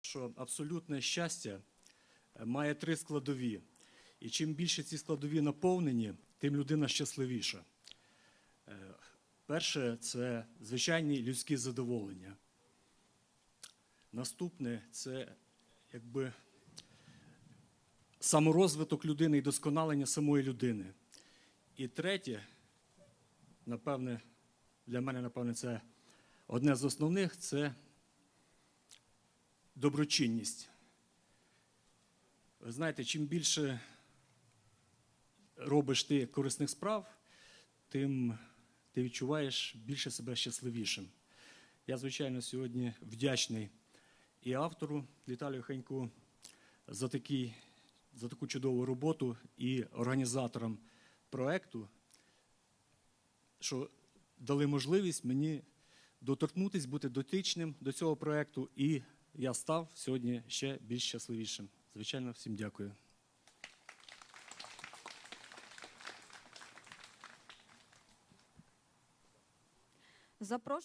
що абсолютне щастя е, має три складові. І чим більше ці складові наповнені, тим людина щасливіша. Е, Перше це звичайні людські задоволення. Наступне це якби саморозвиток людини і досконалення самої людини. І третє, напевне, для мене, напевне, це одне з основних це доброчинність. Ви знаєте, чим більше робиш ти корисних справ, тим ти відчуваєш більше себе щасливішим. Я, звичайно, сьогодні вдячний і автору Віталію Хеньку за, такий, за таку чудову роботу і організаторам проекту, що дали можливість мені доторкнутися, бути дотичним до цього проекту, і я став сьогодні ще більш щасливішим. Звичайно, всім дякую. Запрошую.